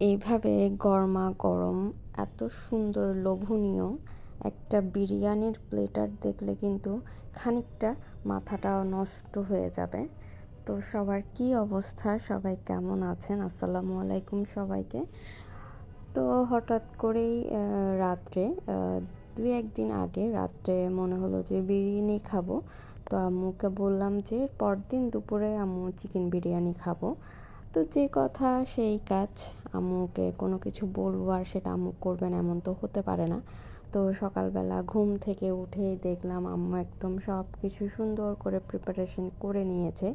এইভাবে গরমা গরম, এত সুন্দর লোভনীয় একটা বিরিয়ানির প্লেটার দেখলে কিন্তু খানিকটা মাথাটাও নষ্ট হয়ে যাবে। তো সবার কি অবস্থা? সবাই কেমন আছেন? আসসালামু আলাইকুম সবাইকে। তো হঠাৎ করেই রাত্রে দুই একদিন আগে রাত্রে মনে হলো যে বিরিয়ানি খাব। তো আম্মুকে বললাম যে পরদিন দুপুরে আম্মু চিকেন বিরিয়ানি খাব। তো যে কথা, সেই কাজ আম্মুকে কোনো কিছু বলব আর সেটা আম্মু করবেন এমন তো হতে পারে না। তো সকালবেলা ঘুম থেকে উঠেই দেখলাম আম্মু একদম সব কিছু সুন্দর করে প্রিপারেশন করে নিয়েছে।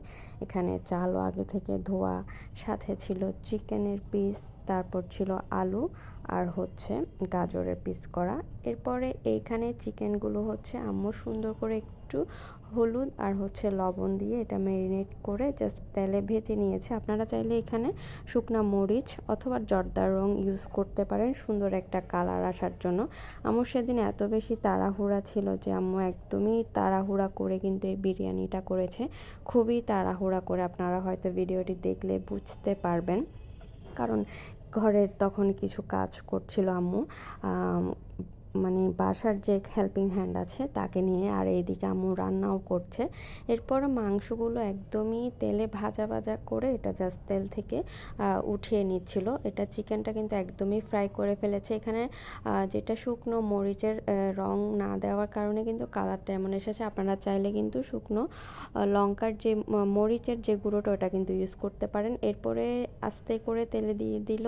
এখানে চালও আগে থেকে ধোয়া, সাথে ছিল চিকেনের পিস তারপর ছিল আলু আর হচ্ছে গাজরের পিস করা। এরপরে এইখানে চিকেনগুলো হচ্ছে আম্মু সুন্দর করে একটু হলুদ আর হচ্ছে লবণ দিয়ে এটা ম্যারিনেট করে জাস্ট তেলে ভেজে নিয়েছে। আপনারা চাইলে এখানে শুকনা মরিচ অথবা জর্দার রং ইউজ করতে পারেন, সুন্দর একটা কালার আসার জন্য। আমার সেদিন এত বেশি তাড়াহুড়া ছিল যে আম্মু একদমই তাড়াহুড়া করে কিন্তু এই বিরিয়ানিটা করেছে। খুবই তাড়াহুড়া করে আপনারা হয়তো ভিডিওটি দেখলে বুঝতে পারবেন। কারণ ঘরের তখন কিছু কাজ করছিল আম্মু। মানে বাসার যে হেল্পিং হ্যান্ড আছে, তাকে নিয়ে আর এইদিকে আম্মু রান্নাও করছে। এরপর মাংসগুলো একদমই তেলে ভাজা ভাজা করে এটা জাস্ট তেল থেকে উঠিয়ে নিচ্ছিল। এটা চিকেনটা কিন্তু একদমই ফ্রাই করে ফেলেছে। এখানে যেটা শুকনো মরিচের রং না দেওয়ার কারণে কিন্তু কালারটা এমন এসেছে। আপনারা চাইলে কিন্তু শুকনো লঙ্কার যে মরিচের যে গুঁড়োটা, ওটা কিন্তু ইউজ করতে পারেন। এরপরে আস্তে করে তেলে দিয়ে দিল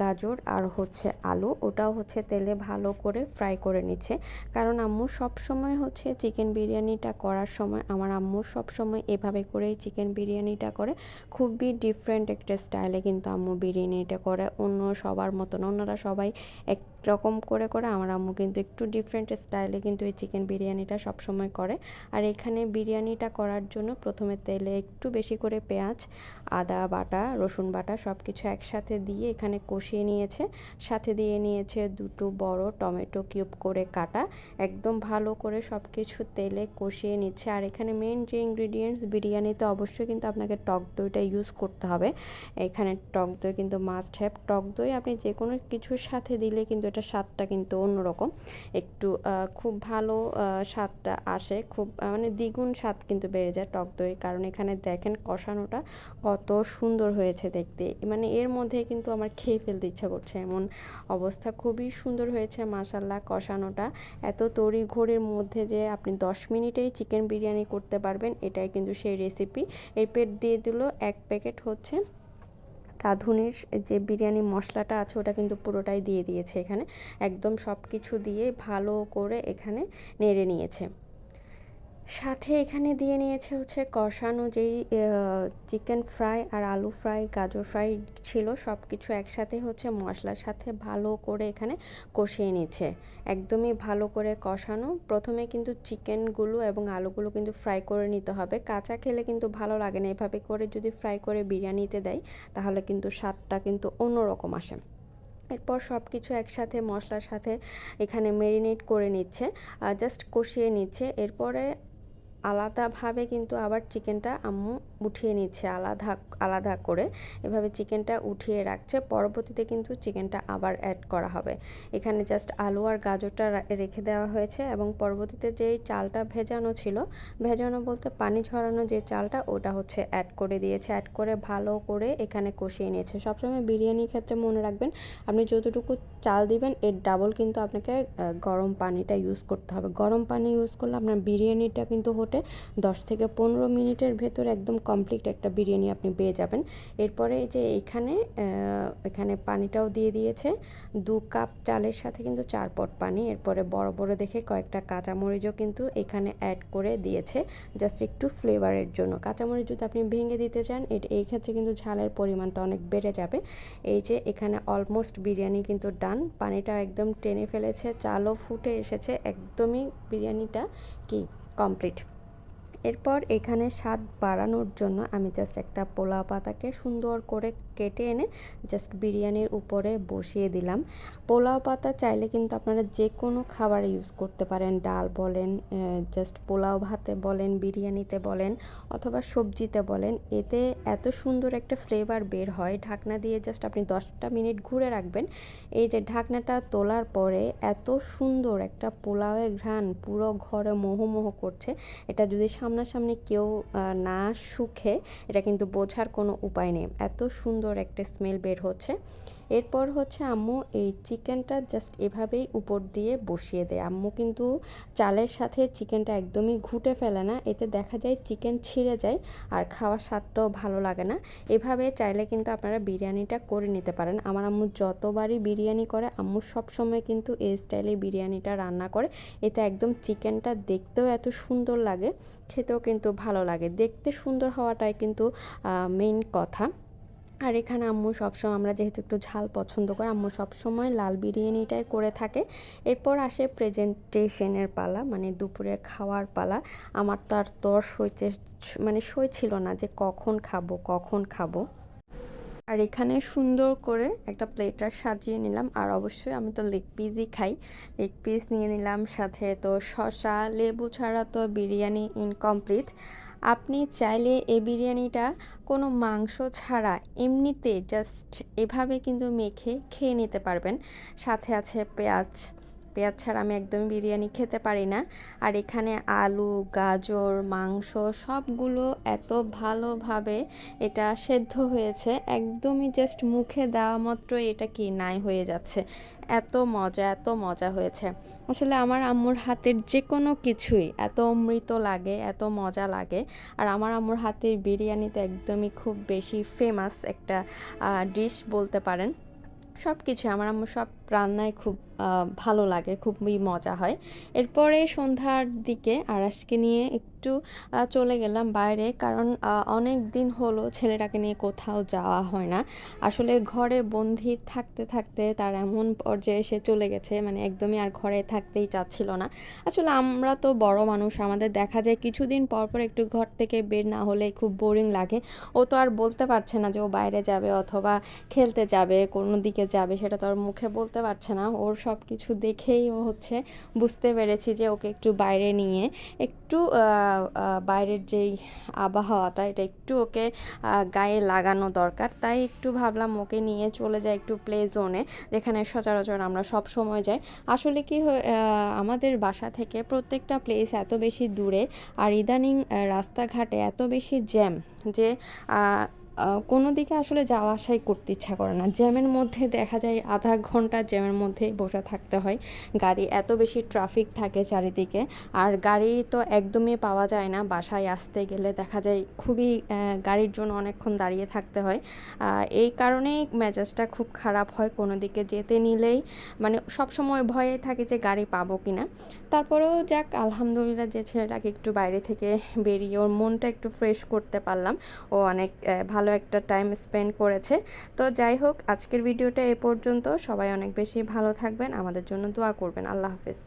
গাজর আর হচ্ছে আলু। ওটাও হচ্ছে তেলে ভালো করে ফ্রাই করে নিচ্ছে। কারণ আম্মু সব সময় হচ্ছে চিকেন বিরিয়ানিটা করার সময়, আমার আম্মু সব সময় এভাবে করেই চিকেন বিরিয়ানিটা করে। খুবই ডিফারেন্ট একটা স্টাইলে কিন্তু আম্মু বিরিয়ানিটা করে। অন্য সবার মতন, অন্যরা সবাই এক রকম করে করে আমার আম্মু কিন্তু একটু ডিফারেন্ট স্টাইলে কিন্তু এই চিকেন বিরিয়ানিটা সবসময় করে। আর এখানে বিরিয়ানিটা করার জন্য প্রথমে তেলে একটু বেশি করে পেঁয়াজ, আদা বাটা, রসুন বাটা সব কিছু একসাথে দিয়ে এখানে কষিয়ে নিয়েছে। সাথে দিয়ে নিয়েছে দুটো বড় টমেটো কিউব করে কাটা। একদম ভালো করে সব কিছু তেলে কষিয়ে নিচ্ছে। আর এখানে মেন যে ইনগ্রিডিয়েন্টস বিরিয়ানিতে অবশ্যই কিন্তু আপনাকে টক দইটা ইউজ করতে হবে। এখানে টক দই কিন্তু মাস্ট হ্যাভ টক দই আপনি যে কোনো কিছুর সাথে দিলে কিন্তু এটা স্বাদটা কিন্তু অন্যরকম। একটু খুব ভালো স্বাদটা আসে, খুব মানে দ্বিগুণ স্বাদ কিন্তু বেড়ে যায় টক দই কারণ এখানে দেখেন কষানোটা কত সুন্দর হয়েছে দেখতে। মানে এর মধ্যে কিন্তু আমার খেয়ে ফেলতে ইচ্ছা করছে। এমন অবস্থা খুবই সুন্দর হয়েছে মাসাল্লাহ কষানোটা। এত তড়ি ঘড়ির মধ্যে যে আপনি দশ মিনিটেই চিকেন বিরিয়ানি করতে পারবেন, এটাই কিন্তু সেই রেসিপি এর পেট দিয়ে দিল, এক প্যাকেট হচ্ছে রাঁধুনির যে বিরিয়ানি মশলাটা আছে ওটা কিন্তু পুরোটাই দিয়ে দিয়েছে এখানে। একদম সব কিছু দিয়ে ভালো করে এখানে নেড়ে নিয়েছে। সাথে এখানে দিয়ে নিয়েছে হচ্ছে কষানো যেই চিকেন ফ্রাই আর আলু ফ্রাই গাজর ফ্রাই ছিল সব কিছু একসাথে হচ্ছে মশলার সাথে ভালো করে এখানে কষিয়ে নিচ্ছে। একদমই ভালো করে কষানো। প্রথমে কিন্তু চিকেনগুলো এবং আলুগুলো কিন্তু ফ্রাই করে নিতে হবে। কাঁচা খেলে কিন্তু ভালো লাগে না। এভাবে করে যদি ফ্রাই করে বিরিয়ানিতে দেয়, তাহলে কিন্তু স্বাদটা কিন্তু অন্যরকম আসে। এরপর সব কিছু একসাথে মশলার সাথে এখানে মেরিনেট করে নিচ্ছে জাস্ট কষিয়ে নিচ্ছে। এরপরে আলাদাভাবে কিন্তু আবার চিকেনটা আম্মু উঠিয়ে নিচ্ছে আলাদা আলাদা করে। এভাবে চিকেনটা উঠিয়ে রাখছে। পরবর্তীতে কিন্তু চিকেনটা আবার অ্যাড করা হবে। এখানে জাস্ট আলু আর গাজরটা রেখে দেওয়া হয়েছে এবং পরবর্তীতে যেই চালটা ভেজানো ছিল, ভেজানো বলতে পানি ঝরানো যে চালটা, ওটা হচ্ছে অ্যাড করে দিয়েছে। অ্যাড করে ভালো করে এখানে কষিয়ে নিয়েছে। সবসময় বিরিয়ানির ক্ষেত্রে মনে রাখবেন, আপনি যতটুকু চাল দিবেন, এর ডাবল কিন্তু আপনাকে গরম পানিটা ইউজ করতে হবে। গরম পানি ইউজ করলে আপনার বিরিয়ানিটা কিন্তু হটে দশ থেকে পনেরো মিনিটের ভেতর একদম কমপ্লিট একটা বিরিয়ানি আপনি পেয়ে যাবেন। এরপরে যে এখানে এখানে পানিটাও দিয়ে দিয়েছে। দু কাপ চালের সাথে কিন্তু চার পট পানি। এরপরে বড় বড় দেখে কয়েকটা কাঁচামরিচও কিন্তু এখানে অ্যাড করে দিয়েছে। জাস্ট একটু ফ্লেভারের জন্য। কাঁচামরিচ যদি আপনি ভেঙে দিতে চান এই ক্ষেত্রে কিন্তু ঝালের পরিমাণটা অনেক বেড়ে যাবে। এই যে এখানে অলমোস্ট বিরিয়ানি কিন্তু ডান পানিটা একদম টেনে ফেলেছে। চালও ফুটে এসেছে। একদমই বিরিয়ানিটা কি কমপ্লিট এরপর এখানে স্বাদ বাড়ানোর জন্য আমি জাস্ট একটা পোলা পাতাকে সুন্দর করে কেটে এনে জাস্ট বিরিয়ানির উপরে বসিয়ে দিলাম। পোলাও পাতা চাইলে কিন্তু আপনারা যে কোনো খাবার ইউজ করতে পারেন। ডাল বলেন জাস্ট পোলাও ভাতে বলেন, বিরিয়ানিতে বলেন, অথবা সবজিতে বলেন, এতে এত সুন্দর একটা ফ্লেভার বের হয়। ঢাকনা দিয়ে জাস্ট আপনি দশটা মিনিট ঘুরে রাখবেন। এই যে ঢাকনাটা তোলার পরে এত সুন্দর একটা পোলাওয়ের ঘ্রাণ পুরো ঘরে মোহ করছে। এটা যদি সামনাসামনি কেউ না শুখে, এটা কিন্তু বোঝার কোনো উপায় নেই। এত সুন্দর একটা স্মেল বের হচ্ছে। এরপর হচ্ছে আম্মু এই চিকেনটা জাস্ট এভাবেই উপর দিয়ে বসিয়ে দেয়। আম্মু কিন্তু চালের সাথে চিকেনটা একদমই ঘুটে ফেলে না, এতে দেখা যায় চিকেন ছিঁড়ে যায় আর খাওয়ার স্বাদটাও ভালো লাগে না। এভাবে চাইলে কিন্তু আপনারা বিরিয়ানিটা করে নিতে পারেন। আমার আম্মু যতবারই বিরিয়ানি করে, আম্মু সবসময় কিন্তু এই স্টাইলে বিরিয়ানিটা রান্না করে। এতে একদম চিকেনটা দেখতেও এত সুন্দর লাগে, খেতেও কিন্তু ভালো লাগে। দেখতে সুন্দর হওয়াটাই কিন্তু মেইন কথা। আর এখানে আম্মু সবসময়, আমরা যেহেতু একটু ঝাল পছন্দ করি, আম্মু সবসময় লাল বিরিয়ানিটাই করে থাকে। এরপর আসে প্রেজেন্টেশনের পালা মানে দুপুরের খাওয়ার পালা। আমার তো আর তর সইতে মানে সই ছিল না যে কখন খাব কখন খাব। আর এখানে সুন্দর করে একটা প্লেটার সাজিয়ে নিলাম। আর অবশ্যই আমি তো লেগ পিসই খাই। লেগ পিস নিয়ে নিলাম, সাথে তো শশা লেবু ছাড়া তো বিরিয়ানি ইনকমপ্লিট আপনি চাইলে এই বিরিয়ানিটা কোনো মাংস ছাড়া এমনিতে জাস্ট এভাবে কিন্তু মেখে খেয়ে নিতে পারবেন। সাথে আছে পেঁয়াজ। পেঁয়াজ ছাড়া আমি একদমই বিরিয়ানি খেতে পারি না। আর এখানে আলু, গাজর, মাংস সবগুলো এত ভালোভাবে এটা সেদ্ধ হয়েছে, একদমই জাস্ট মুখে দেওয়া মাত্র এটা কি নাই হয়ে যাচ্ছে। এত মজা এত মজা হয়েছে। আসলে আমার আম্মুর হাতের যে কোনো কিছুই এত অমৃত লাগে, এত মজা লাগে। আর আমার আম্মুর হাতের বিরিয়ানি তো একদমই খুব বেশি ফেমাস একটা ডিশ বলতে পারেন। সব কিছু আমার আম্মু সব রান্নায় খুব ভালো লাগে, খুবই মজা হয়। এরপরে সন্ধ্যার দিকে আরাসকে নিয়ে একটু চলে গেলাম বাইরে। কারণ অনেক দিন হলো ছেলেটাকে নিয়ে কোথাও যাওয়া হয় না। আসলে ঘরে বন্দি থাকতে থাকতে তার এমন পর্যায়ে এসে চলে গেছে। মানে একদমই আর ঘরে থাকতেই চাচ্ছিল না। আসলে আমরা তো বড় মানুষ, আমাদের দেখা যায় কিছুদিন পর পর একটু ঘর থেকে বের না হলে খুব বোরিং লাগে। ও তো আর বলতে পারছে না যে ও বাইরে যাবে অথবা খেলতে যাবে, কোনো দিকে যাবে, সেটা তো আর মুখে বলতে পারছে না। ওর সব কিছু দেখেই ও হচ্ছে বুঝতে পেরেছি যে ওকে একটু বাইরে নিয়ে একটু বাইরের যেই আবহাওয়াটা, এটা একটু ওকে গায়ে লাগানো দরকার। তাই একটু ভাবলাম ওকে নিয়ে চলে যায় একটু প্লে জোনে যেখানে সচরাচর আমরা সব সময় যাই। আসলে কি আমাদের বাসা থেকে প্রত্যেকটা প্লেস এত বেশি দূরে, আর ইদানিং রাস্তাঘাটে এত বেশি জ্যাম যে কোনো দিকে আসলে যাওয়া আসাই করতে ইচ্ছা করে না। জ্যামের মধ্যে দেখা যায় আধা ঘণ্টা জ্যামের মধ্যে বসে থাকতে হয়। গাড়ি এত বেশি ট্রাফিক থাকে চারিদিকে, আর গাড়ি তো একদমই পাওয়া যায় না। বাসায় আসতে গেলে দেখা যায় খুবই গাড়ির জন্য অনেকক্ষণ দাঁড়িয়ে থাকতে হয়। এই কারণেই মেজাজটা খুব খারাপ হয় কোনো দিকে যেতে নিলেই। মানে সবসময় ভয়ে থাকে যে গাড়ি পাবো কি না তারপরেও যাক, আলহামদুলিল্লাহ যে ছেলেটাকে একটু বাইরে থেকে বেরিয়ে ওর মনটা একটু ফ্রেশ করতে পারলাম। ও অনেক ভালো একটা টাইম স্পেন্ড করেছে। তো যাই হোক, আজকের ভিডিওটা এ পর্যন্ত। সবাই অনেক বেশি ভালো থাকবেন। আমাদের জন্য দোয়া করবেন। আল্লাহ হাফিজ।